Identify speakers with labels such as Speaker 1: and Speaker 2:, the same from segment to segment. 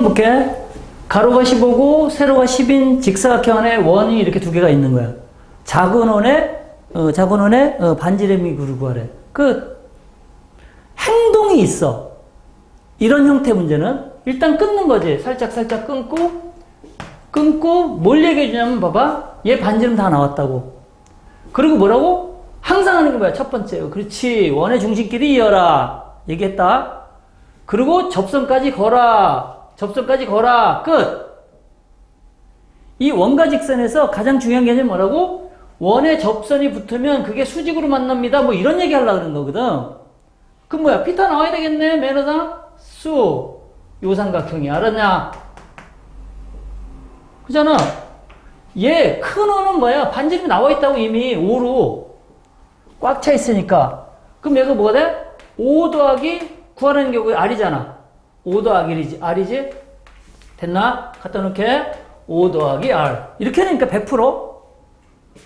Speaker 1: 이렇게 가로가 15고 세로가 10인 직사각형 안에 원이 이렇게 두 개가 있는 거야. 작은 원에 어, 작은 원에 어, 반지름이 구하래. 그 행동이 있어. 이런 형태 문제는 일단 끊는 거지. 살짝 살짝 끊고 끊고 뭘 얘기해 주냐면 봐봐. 얘 반지름 다 나왔다고. 그리고 뭐라고? 항상 하는 게 뭐야? 첫 번째. 그렇지. 원의 중심끼리 이어라. 얘기했다. 그리고 접선까지 거라. 접선까지 거라. 끝. 이 원과 직선에서 가장 중요한 개념이 뭐라고? 원에 접선이 붙으면 그게 수직으로 만납니다. 뭐 이런 얘기 하려고 그러는 거거든. 그럼 뭐야? 피타 나와야 되겠네. 매너상 수. 요 삼각형이 알았냐? 그잖아. 얘큰 원은 뭐야? 반지름이 나와 있다고 이미 5로 꽉 차 있으니까. 그럼 얘가 뭐가 돼? 5 더하기 구하는 경우에 R이잖아. 5 더하기 R이지. R이지? 됐나? 갖다 놓게. 5 더하기 R. 이렇게 되니까 100%?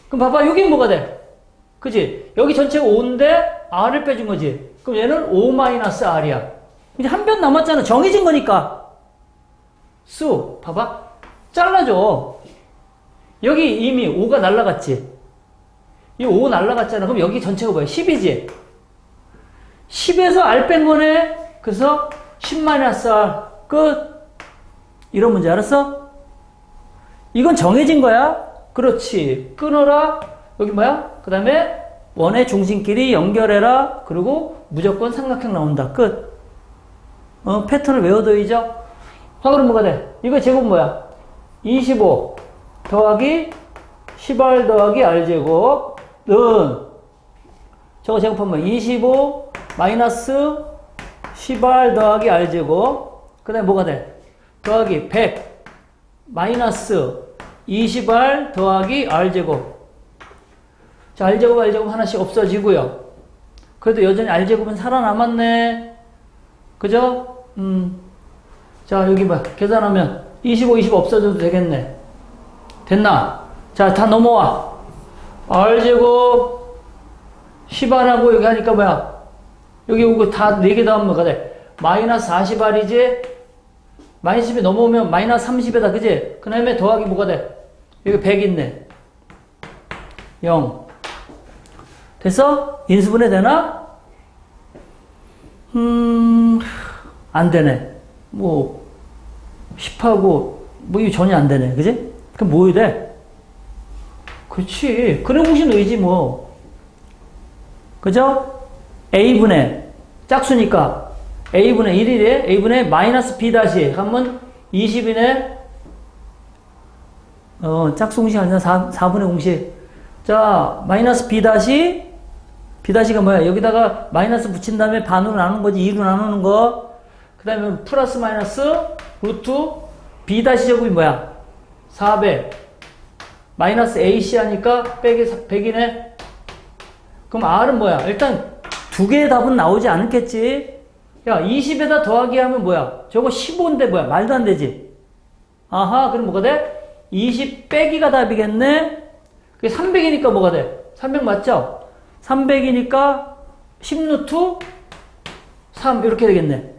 Speaker 1: 그럼 봐봐. 여기 뭐가 돼? 그지? 여기 전체가 5인데 R을 빼준 거지. 그럼 얘는 5 마이너스 R이야. 이제 한 변 남았잖아. 정해진 거니까. 수. 봐봐. 잘라줘. 여기 이미 5가 날라갔지. 이 5 날라갔잖아. 그럼 여기 전체가 뭐야? 10이지? 10에서 R 뺀 거네? 그래서 10-R 끝. 이런 문제 알았어? 이건 정해진 거야. 그렇지. 끊어라. 여기 뭐야? 그 다음에 원의 중심끼리 연결해라. 그리고 무조건 삼각형 나온다. 끝. 어, 패턴을 외워둬야죠. 화 그럼 뭐가 돼? 이거 제곱 뭐야? 25 더하기 10R 더하기 R제곱 는 저거 제곱하면 25 마이너스 10R 더하기 R제곱 그 다음에 뭐가 돼? 더하기 100 마이너스 20R 더하기 R제곱 자 R제곱 R제곱 하나씩 없어지고요 그래도 여전히 R제곱은 살아남았네 그죠? 음. 자 여기 봐 계산하면 25 20 없어져도 되겠네 됐나? 자, 다 넘어와. R제곱 10R하고 여기 하니까 뭐야? 여기 오고 다 4개 더하면 뭐가 돼? 마이너스 40R이지? 마이너스 10이 넘어오면 마이너스 30이다, 그지? 그 다음에 더하기 뭐가 돼? 여기 100 있네. 0. 됐어? 인수분해 되나? 음, 안 되네. 뭐, 10하고, 뭐, 이거 전혀 안 되네. 그지? 그럼 뭐 해야 돼? 그렇지. 그런 공식 의지 뭐. 그죠? A분의, 짝수니까, A분의 1이래. A분의 마이너스 B 다시 하면 20이네. 어, 짝수 공식 아니라 4, 4분의 공식. 자, 마이너스 B 다시, B 다시가 뭐야? 여기다가 마이너스 붙인 다음에 반으로 나누는 거지. 2로 나누는 거. 그 다음에 플러스 마이너스 루트 B 다시 제곱이 뭐야? 400 마이너스 AC 하니까 빼기 100이네 그럼 R은 뭐야 일단 두 개의 답은 나오지 않겠지 야 20에다 더하기 하면 뭐야 저거 15인데 뭐야 말도 안 되지 아하 그럼 뭐가 돼? 20 빼기가 답이겠네 그게 300이니까 뭐가 돼? 300 맞죠? 300이니까 10루트 3 이렇게 되겠네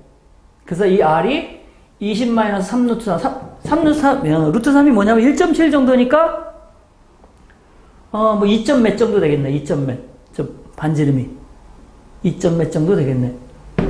Speaker 1: 그래서 이 R이 20 마이너스 3 루트 3, 3, 루트 3, 루트 3이 뭐냐면 1.7 정도니까, 어, 뭐 2점 몇 정도 되겠네. 2점 몇. 저 반지름이. 2점 몇 정도 되겠네.